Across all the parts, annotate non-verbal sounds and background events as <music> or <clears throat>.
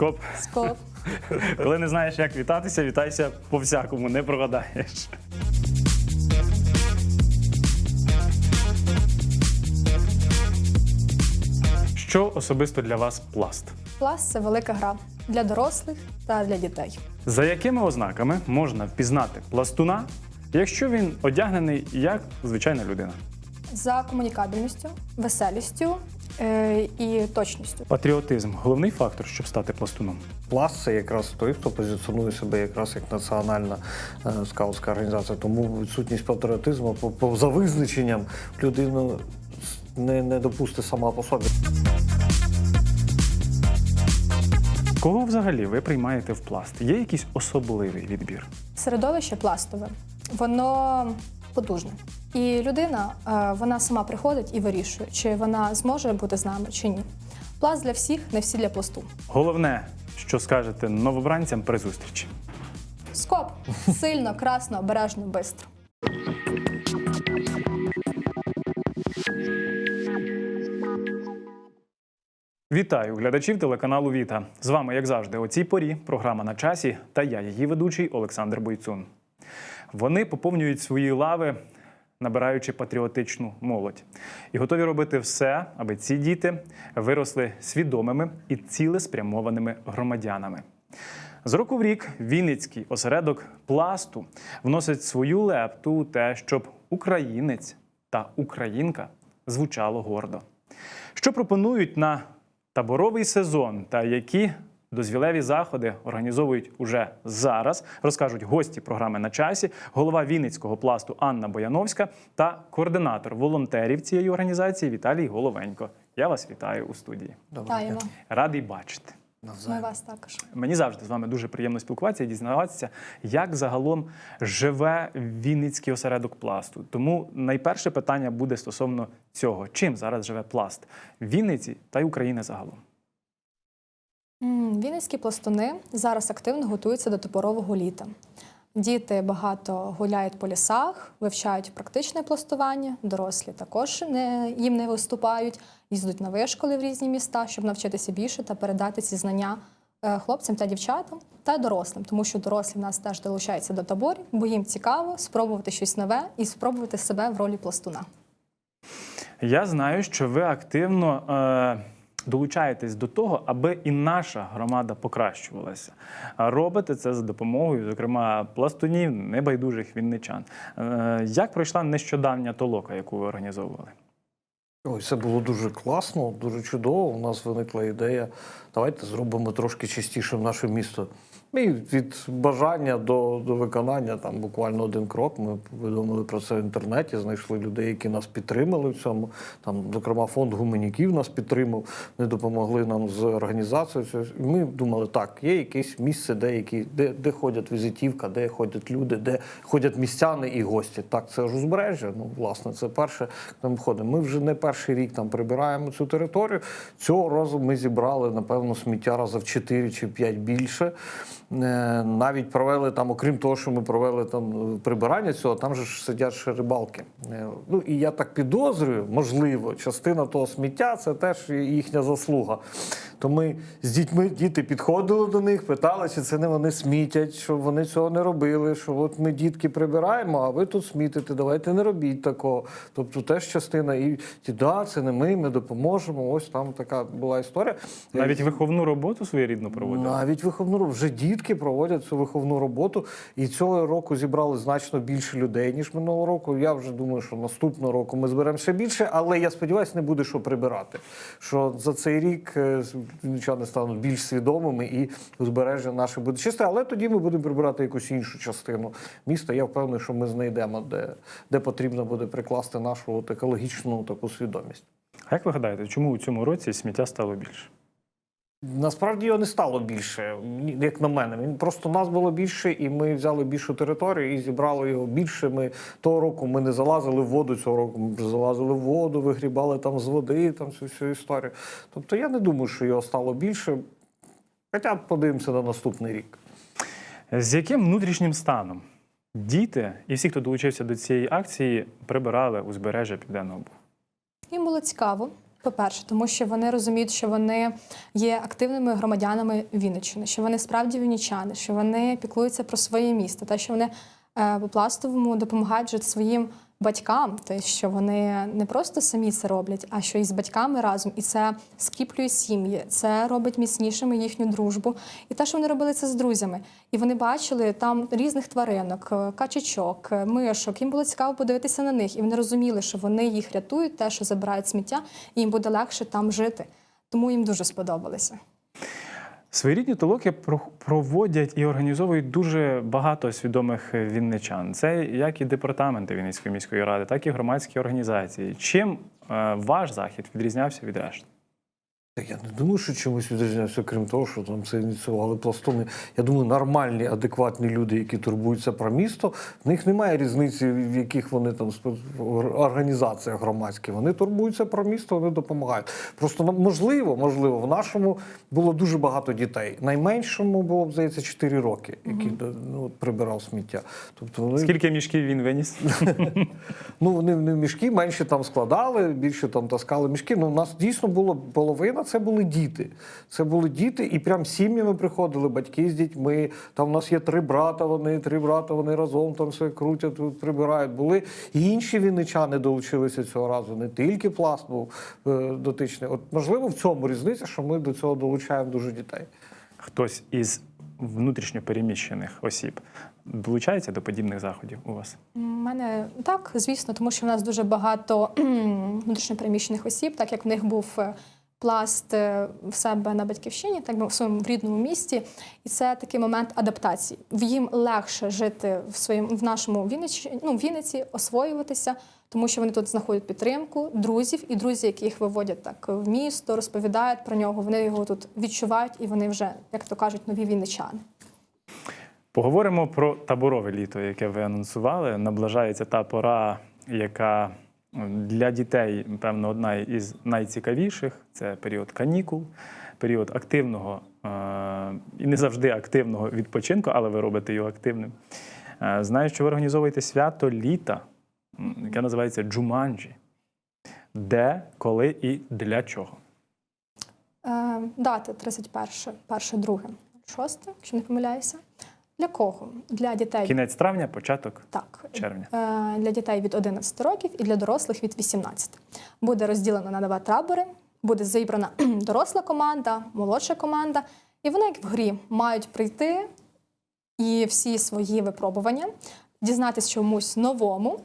Скоп. Скоп. <laughs> Коли не знаєш, як вітатися, вітайся по всякому, не прогадаєш. Що особисто для вас пласт? Пласт це велика гра для дорослих та для дітей. За якими ознаками можна впізнати пластуна, якщо він одягнений як звичайна людина? За комунікабельністю, веселістю е, і точністю. Патріотизм головний фактор, щоб стати пластуном. Пласт це якраз той, хто позиціонує себе якраз як національна е, скаутська організація. Тому відсутність патріотизму по, по за визначенням людину не, не допустить сама по собі. Кого взагалі ви приймаєте в пласт? Є якийсь особливий відбір? Середовище пластове, воно потужне. І людина е, вона сама приходить і вирішує, чи вона зможе бути з нами, чи ні. Пласт для всіх, не всі для пласту. Головне, що скажете новобранцям при зустрічі. Скоп сильно, красно, обережно, бистро. Вітаю глядачів телеканалу Віта. З вами, як завжди, о цій порі програма на часі та я, її ведучий Олександр Бойцун. Вони поповнюють свої лави, набираючи патріотичну молодь, і готові робити все, аби ці діти виросли свідомими і цілеспрямованими громадянами. З року в рік Вінницький осередок пласту вносить свою лепту у те, щоб українець та українка звучало гордо. Що пропонують на таборовий сезон та які дозвілеві заходи організовують уже зараз, розкажуть гості програми на часі, голова Вінницького пласту Анна Бояновська та координатор волонтерів цієї організації Віталій Головенько. Я вас вітаю у студії. Вітаємо. Радий бачити. Ми вас також. Мені завжди з вами дуже приємно спілкуватися і дізнаватися, як загалом живе Вінницький осередок пласту. Тому найперше питання буде стосовно цього: чим зараз живе пласт в Вінниці та й України загалом. Вінницькі пластуни зараз активно готуються до топорового літа. Діти багато гуляють по лісах, вивчають практичне пластування, дорослі також не, їм не виступають, їздять на вишколи в різні міста, щоб навчитися більше та передати ці знання е, хлопцям та дівчатам та дорослим, тому що дорослі в нас теж долучаються до таборів, бо їм цікаво спробувати щось нове і спробувати себе в ролі пластуна. Я знаю, що ви активно е, долучаєтесь до того, аби і наша громада покращувалася. Робите це за допомогою, зокрема, пластунів, небайдужих вінничан. Е, як пройшла нещодавня толока, яку ви організовували? Ой, це було дуже класно, дуже чудово. У нас виникла ідея. Давайте зробимо трошки чистішим наше місто. І від бажання до, до виконання там буквально один крок. Ми повідомили про це в інтернеті, знайшли людей, які нас підтримали в цьому. Там, зокрема, фонд гуменіків нас підтримав, вони допомогли нам з організацією. ми думали, так, є якесь місце, де, які, де, де ходять візитівка, де ходять люди, де ходять містяни і гості. Так, це ж узбережжя. Ну, власне, це перше, ми ходимо. Ми вже не перший рік там прибираємо цю територію. Цього разу ми зібрали, напевно, сміття раза в 4 чи 5 більше. Е, Навіть провели там, окрім того, що ми провели там е, прибирання цього, там же ж сидять ще рибалки. Е, Ну і я так підозрюю, можливо, частина того сміття це теж їхня заслуга. То ми з дітьми діти підходили до них, питали, чи це не вони смітять, щоб вони цього не робили. Що от ми дітки прибираємо, а ви тут смітите, давайте не робіть такого. Тобто теж частина, і ті, да, це не ми, ми допоможемо. Ось там така була історія. Навіть виховну роботу своєрідну проводили? Навіть виховну роботу. Вже дітки проводять цю виховну роботу. І цього року зібрали значно більше людей, ніж минулого року. Я вже думаю, що наступного року ми зберемо ще більше, але я сподіваюся, не буде що прибирати. Що за цей рік е, стануть більш свідомими і узбережжя наше буде чисте. Але тоді ми будемо прибирати якусь іншу частину міста. Я впевнений, що ми знайдемо, де, де потрібно буде прикласти нашу от екологічну таку свідомість. А як ви гадаєте, чому у цьому році сміття стало більше? Насправді його не стало більше, як на мене. Він просто нас було більше, і ми взяли більшу територію і зібрали його більше. Ми того року ми не залазили в воду. Цього року ми залазили в воду, вигрібали там з води, там цю всю історію. Тобто я не думаю, що його стало більше. Хоча б подивимося на наступний рік. З яким внутрішнім станом діти і всі, хто долучився до цієї акції, прибирали узбережжя Південного Бугу? Їм було цікаво. По-перше, тому що вони розуміють, що вони є активними громадянами Вінниччини, що вони справді вінничани, що вони піклуються про своє місто, та що вони е, по пластовому допомагають жити своїм батькам, тобто, що вони не просто самі це роблять, а що і з батьками разом. І це скріплює сім'ї, це робить міцнішими їхню дружбу. І те, що вони робили це з друзями. І вони бачили там різних тваринок, е, качечок, е, мишок. Їм було цікаво подивитися на них, і вони розуміли, що вони їх рятують, те, що забирають сміття, і їм буде легше там жити. Тому їм дуже сподобалося. Своєрідні толоки про- проводять і організовують дуже багато свідомих вінничан. Це як і департаменти Вінницької міської ради, так і громадські організації. Чим е, ваш захід відрізнявся від решти? Так я не думаю, що чимось відрізнявся, крім того, що там це ініціювали пластуни. Я думаю, нормальні, адекватні люди, які турбуються про місто, в них немає різниці, в яких вони там організаціях громадські. Вони турбуються про місто, вони допомагають. Просто можливо, можливо, в нашому було дуже багато дітей. Найменшому було, здається, 4 роки, який ну, прибирав сміття. Тобто вони Скільки мішків він виніс? Ну, вони не мішки менше там складали, більше там таскали мішки. Ну, у нас дійсно було половина, це були діти. Це були діти, і прям сім'ями приходили, батьки з дітьми. Там у нас є три брата, вони три брата, вони разом там все крутять, тут прибирають. Були і інші вінничани долучилися цього разу. Не тільки пласт був е, дотичний. От можливо, в цьому різниця, що ми до цього долучаємо дуже дітей. Хтось із внутрішньо переміщених осіб долучається до подібних заходів у вас? У мене так, звісно, тому що в нас дуже багато внутрішньопереміщених осіб, так як в них був е, пласт в себе на батьківщині, так би в своєму рідному місті, і це такий момент адаптації. В їм легше жити в своєму в нашому Вінниці, ну, Вінниці, освоюватися, тому що вони тут знаходять підтримку, друзів, і друзі, які їх виводять так в місто, розповідають про нього. Вони його тут відчувають, і вони вже, як то кажуть, нові вінничани. Поговоримо про таборове літо, яке ви анонсували. Наближається та пора, яка для дітей, певно, одна із найцікавіших. Це період канікул, період активного е, і не завжди активного відпочинку, але ви робите його активним. Е, Знаю, що ви організовуєте свято літа, яке називається Джуманджі. Де, коли і для чого? Е, дати 31, 1, 2, 6, якщо не помиляюся. Для кого? Для дітей Кінець травня, початок так, червня. е, для дітей від 11 років і для дорослих від 18. Буде розділено на два табори, буде зібрана <clears throat> доросла команда, молодша команда, і вони, як в грі, мають прийти і всі свої випробування, дізнатися чомусь новому,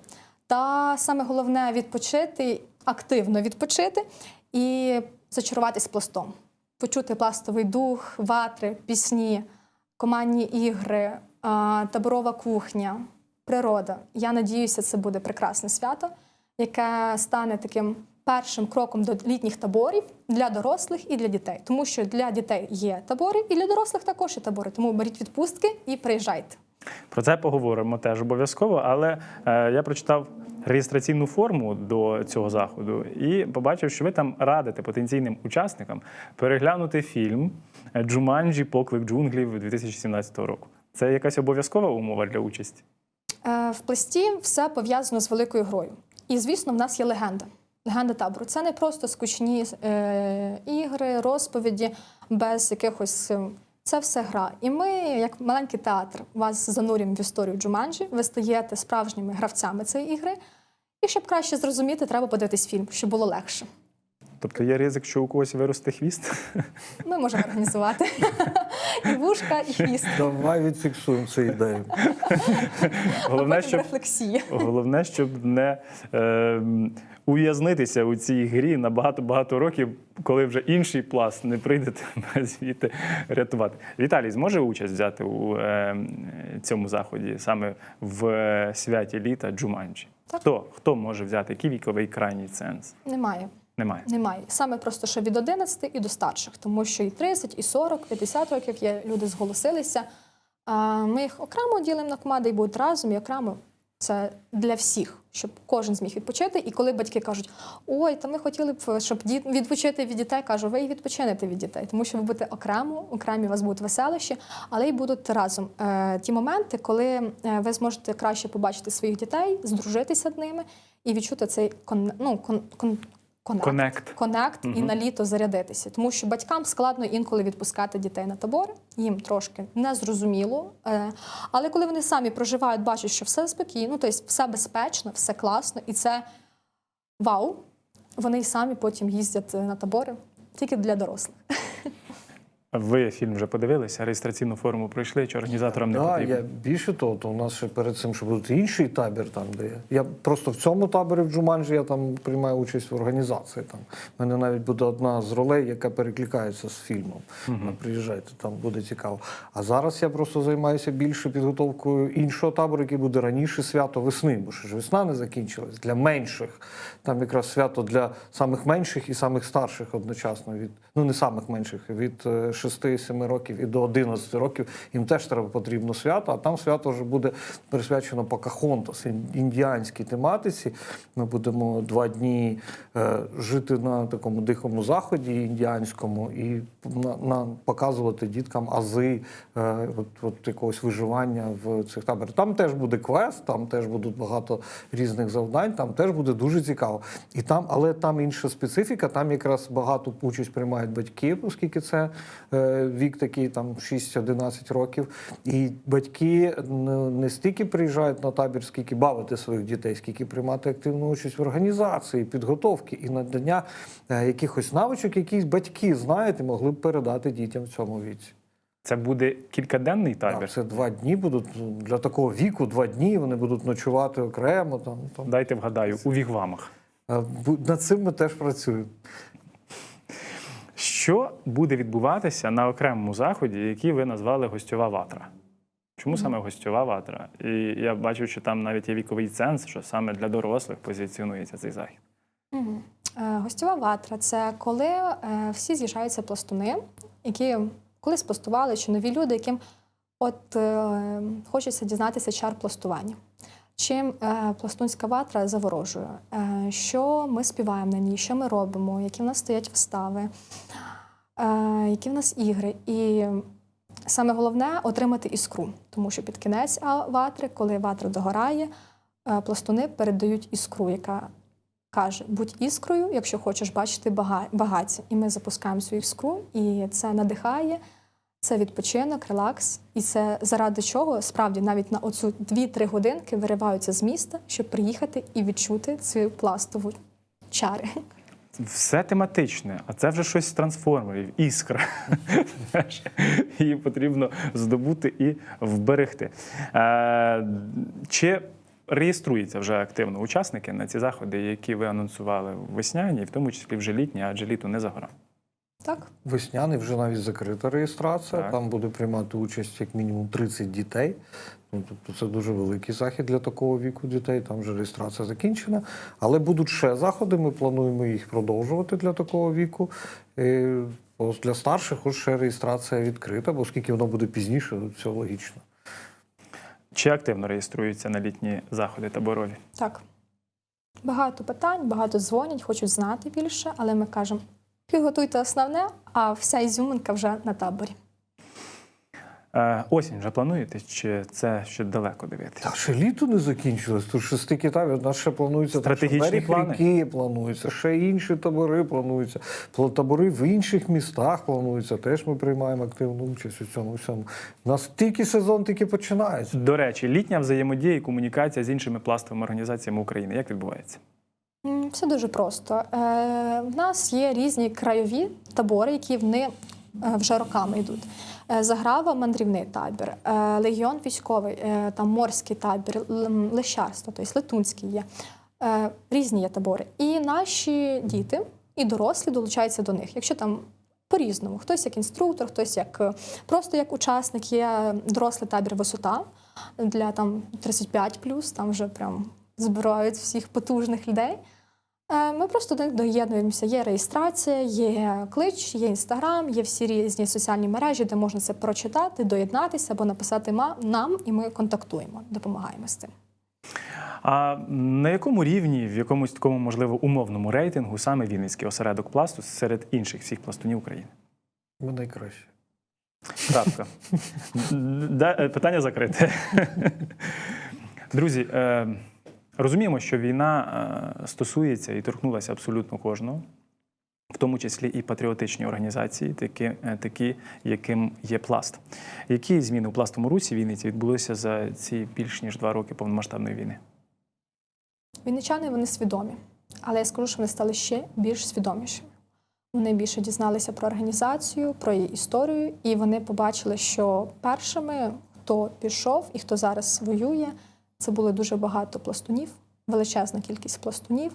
та саме головне відпочити, активно відпочити і зачаруватись пластом, почути пластовий дух, ватри, пісні, командні ігри, таборова кухня, природа. Я надіюся, це буде прекрасне свято, яке стане таким першим кроком до літніх таборів для дорослих і для дітей. Тому що для дітей є табори, і для дорослих також є табори. Тому беріть відпустки і приїжджайте. Про це поговоримо теж обов'язково, але е, я прочитав реєстраційну форму до цього заходу і побачив, що ви там радите потенційним учасникам переглянути фільм Джуманджі Поклик джунглів 2017 року. Це якась обов'язкова умова для участі? Е, В пласті все пов'язано з великою грою. І, звісно, в нас є легенда. Легенда табору. Це не просто скучні е, ігри, розповіді без якихось. е, Це все гра. І ми, як маленький театр, вас занурюємо в історію Джуманджі. Ви стаєте справжніми гравцями цієї ігри. І щоб краще зрозуміти, треба подивитись фільм, щоб було легше. Тобто є ризик, що у когось виросте хвіст? <laughs> Ми можемо організувати і вушка, і хвіст. Давай відфіксуємо цю ідею. Головне, щоб рефлексія. Головне, щоб не е, ув'язнитися у цій грі на багато-багато років, коли вже інший пласт не прийде тебе звідти рятувати. Віталій зможе участь взяти у е, цьому заході саме в е, святі літа Джуманджі? Так. Хто? Хто може взяти? Який віковий крайній сенс? Немає. Немає. Немає. Саме просто що від 11 і до старших, тому що і 30, і 40, 50 років є люди зголосилися. Ми їх окремо ділимо на команди і будуть разом, і окремо це для всіх, щоб кожен зміг відпочити. І коли батьки кажуть, ой, та ми хотіли б, щоб дід відпочити від дітей, кажу, ви і відпочинете від дітей, тому що ви будете окремо, окремі у вас будуть веселощі, але й будуть разом. Е, ті моменти, коли е, ви зможете краще побачити своїх дітей, здружитися з ними і відчути цей ну, кон, кон, конект, Конект. конект і на літо зарядитися. Тому що батькам складно інколи відпускати дітей на табори, їм трошки незрозуміло. Е, Але коли вони самі проживають, бачать, що все спокійно, тобто все безпечно, все класно, і це вау. Вони й самі потім їздять е, на табори тільки для дорослих. <laughs> Ви фільм вже подивилися, реєстраційну форму пройшли, чи організаторам не Да, потрібно? я більше того, то у нас ще перед цим ще буде інший табір, там де я. Я просто в цьому таборі в Джуманджі я там приймаю участь в організації. Там У мене навіть буде одна з ролей, яка перекликається з фільмом. Угу. Приїжджайте, там буде цікаво. А зараз я просто займаюся більше підготовкою іншого табору, який буде раніше свято весни, бо ще ж весна не закінчилась для менших. Там якраз свято для самих менших і самих старших одночасно від ну не самих менших від е, 6-7 років і до 11 років. Їм теж треба потрібно свято, а там свято вже буде присвячено Покахонтас, індіанській тематиці. Ми будемо два дні е, жити на такому дикому заході індіанському і на, на показувати діткам ази е, от, от якогось виживання в цих таборах. Там теж буде квест, там теж будуть багато різних завдань, там теж буде дуже цікаво. І там, але там інша специфіка, там якраз багато участь приймають батьки, оскільки це е, вік такий там 6-11 років. І батьки не, не стільки приїжджають на табір, скільки бавити своїх дітей, скільки приймати активну участь в організації, підготовки і надання е, якихось навичок, які батьки знають і могли б передати дітям в цьому віці. Це буде кількаденний табір. Так, це два дні будуть ну, для такого віку, два дні вони будуть ночувати окремо. Там, там. Дайте вгадаю, у вігвамах. Е, Над цим ми теж працюємо. Що буде відбуватися на окремому заході, який ви назвали гостьова ватра? Чому саме гостьова ватра? І я бачу, що там навіть є віковий ценз, що саме для дорослих позиціонується цей захід. Е, Гостьова ватра це коли е, всі з'їжджаються пластуни, які колись пластували, чи нові люди, яким от е, хочеться дізнатися чар пластування. Чим пластунська ватра заворожує? Що ми співаємо на ній, що ми робимо, які в нас стоять вистави, які в нас ігри. І саме головне отримати іскру, тому що під кінець ватри, коли ватра догорає, е, пластуни передають іскру, яка каже: будь іскрою, якщо хочеш бачити багаття. І ми запускаємо свою іскру, і це надихає. Це відпочинок, релакс, і це заради чого справді навіть на оцю 2-3 годинки вириваються з міста, щоб приїхати і відчути цю пластову чари. Все тематичне, а це вже щось трансформерів, іскра. Її потрібно здобути і вберегти. Е, Чи реєструються вже активно учасники на ці заходи, які ви анонсували весняні, в тому числі вже літні, адже літо не за горами? Так? Весняний вже навіть закрита реєстрація. Так. Там буде приймати участь як мінімум 30 дітей. Ну, тобто це дуже великий захід для такого віку дітей. Там вже реєстрація закінчена. Але будуть ще заходи. Ми плануємо їх продовжувати для такого віку. І ось для старших ось ще реєстрація відкрита, бо оскільки воно буде пізніше, це логічно. Чи активно реєструються на літні заходи таборові? Так. Багато питань, багато дзвонять, хочуть знати більше, але ми кажемо: підготуйте основне, а вся ізюминка вже на таборі. Е, Осінь вже плануєте, чи це ще далеко дивитися? Та ще літо не закінчилось. Тут шести китабів. У нас ще планується Стратегічні плани? ріки плануються, ще інші табори плануються. Табори в інших містах плануються. Теж ми приймаємо активну участь у цьому всьому. У нас тільки сезон тільки починається. До речі, літня взаємодія і комунікація з іншими пластовими організаціями України. Як відбувається? Все дуже просто. Е, в нас є різні краєві табори, які вони е, вже роками йдуть. Е, Заграва мандрівний табір, легіон військовий, там морський табір, лещарство, тобто летунський є. Різні є табори. І наші діти і дорослі долучаються до них. Якщо там по-різному, хтось як інструктор, хтось як просто як учасник, є дорослий табір висота для там 35 там вже прям збирають всіх потужних людей. Е, Ми просто до них доєднуємося. Є реєстрація, є клич, є інстаграм, є всі різні соціальні мережі, де можна це прочитати, доєднатися або написати нам, і ми контактуємо, допомагаємо з цим. А на якому рівні, в якомусь такому, можливо, умовному рейтингу саме Вінницький осередок пласту серед інших всіх пластунів України? Ми найкраще. Крапка. <laughs> Е, Питання закрите. Друзі, е, Розуміємо, що війна е, стосується і торкнулася абсолютно кожного, в тому числі і патріотичні організації, такі, е, такі яким є пласт. Які зміни у пластовому русі Вінниці відбулися за ці більш ніж два роки повномасштабної війни? Вінничани вони свідомі, але я скажу, що вони стали ще більш свідомішими. Вони більше дізналися про організацію, про її історію, і вони побачили, що першими, хто пішов і хто зараз воює, це було дуже багато пластунів, величезна кількість пластунів.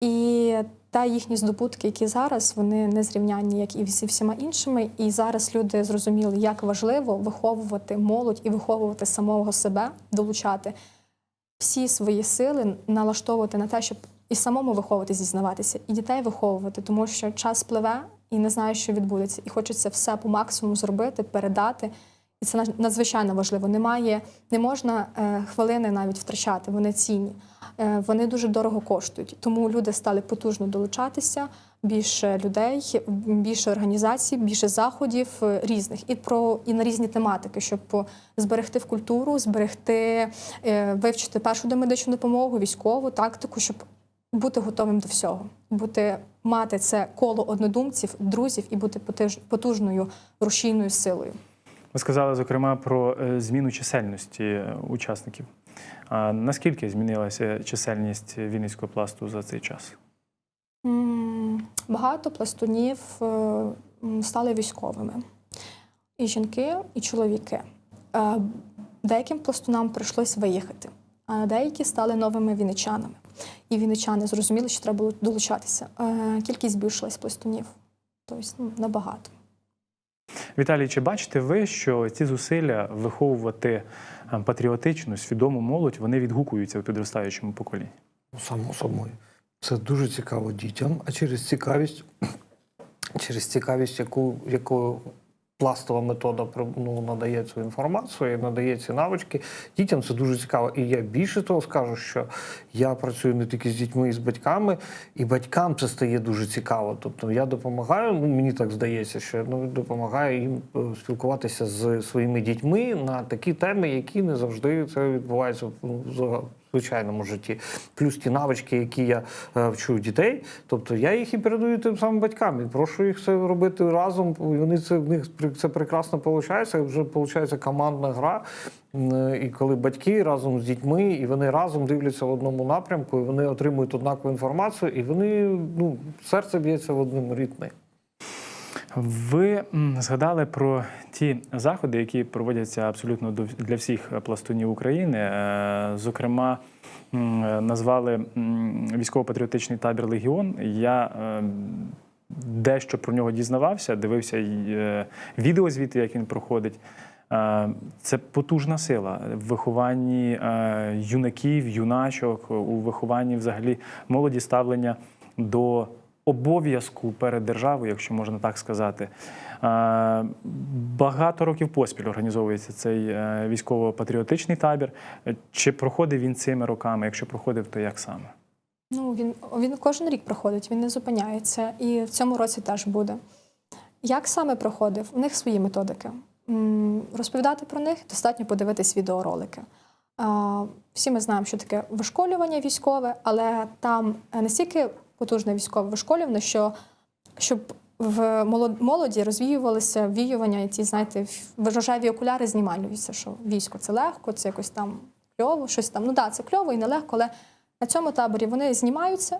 І та їхні здобутки, які зараз, вони не зрівнянні, як і зі всіма іншими. І зараз люди зрозуміли, як важливо виховувати молодь і виховувати самого себе, долучати всі свої сили налаштовувати на те, щоб і самому виховувати, зізнаватися, і дітей виховувати, тому що час пливе і не знає, що відбудеться. І хочеться все по максимуму зробити, передати. І це над- надзвичайно важливо. Немає, не можна е, хвилини навіть втрачати, вони цінні. Е, вони дуже дорого коштують. Тому люди стали потужно долучатися, більше людей, більше організацій, більше заходів е, різних і про і на різні тематики, щоб зберегти в культуру, зберегти, вивчити першу домедичну допомогу, військову тактику, щоб бути готовим до всього, бути мати це коло однодумців, друзів і бути потужною рушійною силою. Ви сказали, зокрема, про е, зміну чисельності учасників. А наскільки змінилася чисельність Вінницького пласту за цей час? Багато пластунів е, стали військовими. І жінки, і чоловіки. Е, Деяким пластунам прийшлось виїхати, а деякі стали новими вінничанами. І вінничани зрозуміли, що треба було долучатися. Кількість збільшилась пластунів, тобто ну, набагато. Віталій, чи бачите ви, що ці зусилля виховувати е, патріотичну, свідому молодь, вони відгукуються у підростаючому поколінні? Ну, Само собою. Це дуже цікаво дітям, а через цікавість, <clears throat> через цікавість, яку, яку пластова метода ну, надає цю інформацію і надає ці навички, дітям це дуже цікаво. І я більше того скажу, що я працюю не тільки з дітьми і з батьками, і батькам це стає дуже цікаво. Тобто я допомагаю, ну мені так здається, що ну, допомагаю їм е, спілкуватися з своїми дітьми на такі теми, які не завжди це відбувається ну, звичайному житті. Плюс ті навички, які я е, вчу дітей. Тобто я їх і передаю тим самим батькам. І прошу їх це робити разом. Вони це в них це прекрасно виходить. Вже виходить командна гра. І коли батьки разом з дітьми, і вони разом дивляться в одному напрямку, і вони отримують однакову інформацію, і вони ну серце б'ється в одному ритмі. Ви згадали про ті заходи, які проводяться абсолютно для всіх пластунів України. Е, Зокрема, е, назвали військово-патріотичний табір Легіон. Я е, дещо про нього дізнавався, дивився е, відео звідти, як він проходить. Е, Це потужна сила в вихованні е, юнаків, юначок, у вихованні взагалі молоді ставлення до обов'язку перед державою, якщо можна так сказати. Е, Багато років поспіль організовується цей е, військово-патріотичний табір. Е, Чи проходив він цими роками? Якщо проходив, то як саме? Ну, він, він кожен рік проходить, він не зупиняється. І в цьому році теж буде. Як саме проходив? У них свої методики. Розповідати про них достатньо подивитись відеоролики. Всі ми знаємо, що таке вишколювання військове, але там е, настільки потужне військове вишколювання, що щоб в молоді розвіювалися віювання, і знаєте, рожеві окуляри знімалюються, що військо це легко, це якось там кльово, щось там. Ну так, да, це кльово і нелегко, але на цьому таборі вони знімаються,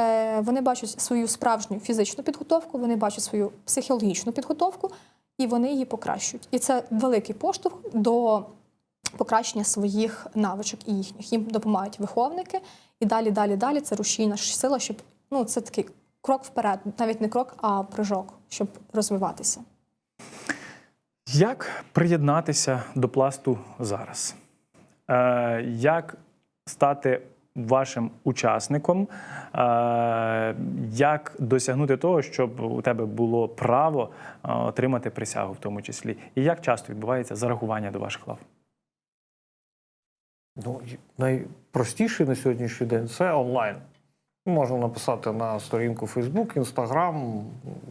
е, вони бачать свою справжню фізичну підготовку, вони бачать свою психологічну підготовку, і вони її покращують. І це великий поштовх до покращення своїх навичок і їхніх. Їм допомагають виховники, і далі, далі, далі це рушійна сила, щоб ну це такий крок вперед, навіть не крок, а прыжок, щоб розвиватися. Як приєднатися до пласту зараз? Е, як стати вашим учасником? Е, як досягнути того, щоб у тебе було право е, отримати присягу, в тому числі? І як часто відбувається зарахування до ваших лав? Ну, найпростіший на сьогоднішній день це онлайн. Можна написати на сторінку Facebook, Instagram,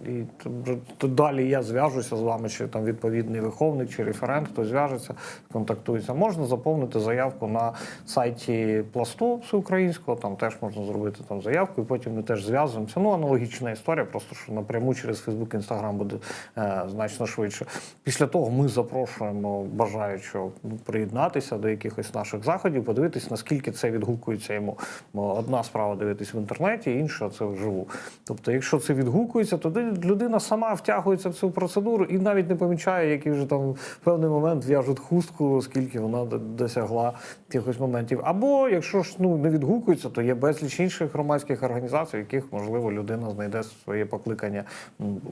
І далі я зв'яжуся з вами, чи там відповідний виховник, чи референт, хто зв'яжеться, контактується. Можна заповнити заявку на сайті пласту всеукраїнського, там теж можна зробити там заявку, і потім ми теж зв'язуємося. Ну, аналогічна історія, просто що напряму через Фейсбук, Інстаграм буде е, значно швидше. Після того ми запрошуємо бажаючого приєднатися до якихось наших заходів, подивитись, наскільки це відгукується йому. Одна справа дивитись в інтернеті, інша це вживу. Тобто, якщо це відгукується, то людина сама втягується в цю процедуру і навіть не помічає, які вже там в певний момент в'яжуть хустку, оскільки вона досягла якихось моментів. Або якщо ж ну не відгукується, то є безліч інших громадських організацій, яких можливо людина знайде своє покликання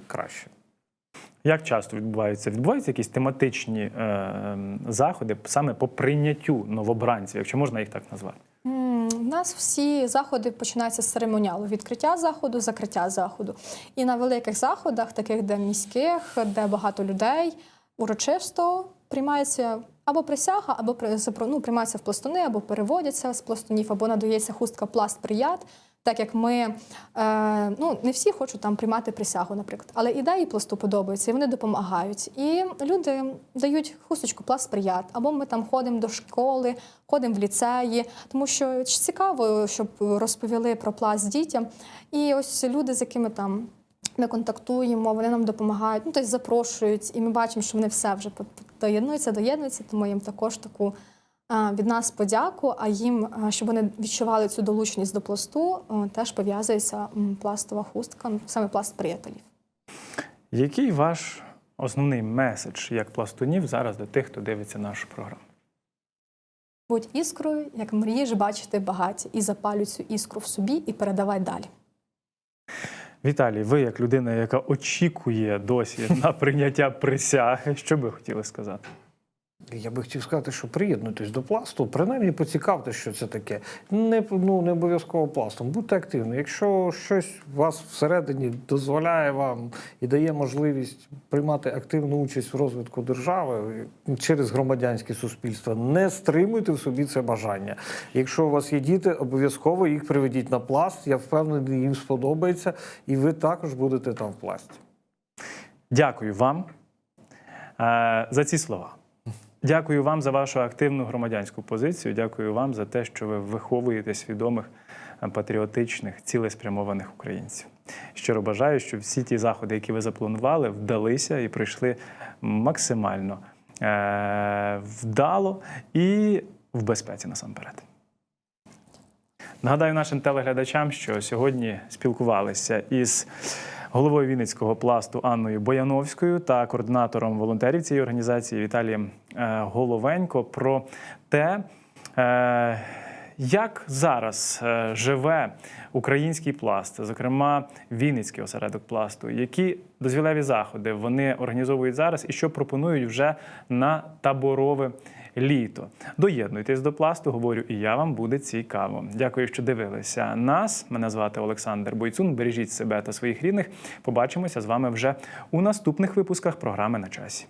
краще. Як часто відбуваються? Відбуваються якісь тематичні е, ем, заходи саме по прийняттю новобранців, якщо можна їх так назвати? Нас всі заходи починаються з церемоніалу: відкриття заходу, закриття заходу. І на великих заходах, таких де міських, де багато людей, урочисто приймається або присяга, або ну, приймаються в пластуни, або переводяться з пластунів, або надається хустка пласт прият. Так як ми е, ну не всі хочуть там приймати присягу, наприклад, але ідеї пласту подобаються, і вони допомагають. І люди дають хусточку пласт прият, або ми там ходимо до школи, ходимо в ліцеї, тому що цікаво, щоб розповіли про пласт дітям. І ось люди, з якими там ми контактуємо, вони нам допомагають, ну тобто запрошують, і ми бачимо, що вони все вже доєднуються, доєднуються, тому їм також таку від нас подяку. А їм, щоб вони відчували цю долученість до пласту, теж пов'язується пластова хустка, ну, саме пласт приятелів. Який ваш основний меседж як пластунів зараз до тих, хто дивиться нашу програму? Будь іскрою, як мрієш бачити багаті, і запалюй цю іскру в собі і передавай далі. Віталій, ви як людина, яка очікує досі на <laughs> прийняття присяги, що би хотіли сказати? Я би хотів сказати, що приєднуйтесь до пласту, принаймні поцікавте, що це таке. Не, ну, не обов'язково пластом, будьте активні. Якщо щось вас всередині дозволяє вам і дає можливість приймати активну участь в розвитку держави через громадянське суспільство, не стримуйте в собі це бажання. Якщо у вас є діти, обов'язково їх приведіть на пласт. Я впевнений, їм сподобається, і ви також будете там в пласті. Дякую вам е, за ці слова. Дякую вам за вашу активну громадянську позицію. Дякую вам за те, що ви виховуєте свідомих, е, патріотичних, цілеспрямованих українців. Щиро бажаю, щоб всі ті заходи, які ви запланували, вдалися і пройшли максимально е, вдало і в безпеці насамперед. Нагадаю нашим телеглядачам, що сьогодні спілкувалися із головою Вінницького пласту Анною Бояновською та координатором волонтерів цієї організації Віталієм е, Головенько про те, е, як зараз е, живе український пласт, зокрема Вінницький осередок пласту, які дозвілеві заходи вони організовують зараз і що пропонують вже на таборове літо. Доєднуйтесь до пласту, говорю, і я вам буде цікаво. Дякую, що дивилися нас. Мене звати Олександр Бойцун. Бережіть себе та своїх рідних. Побачимося з вами вже у наступних випусках програми на часі.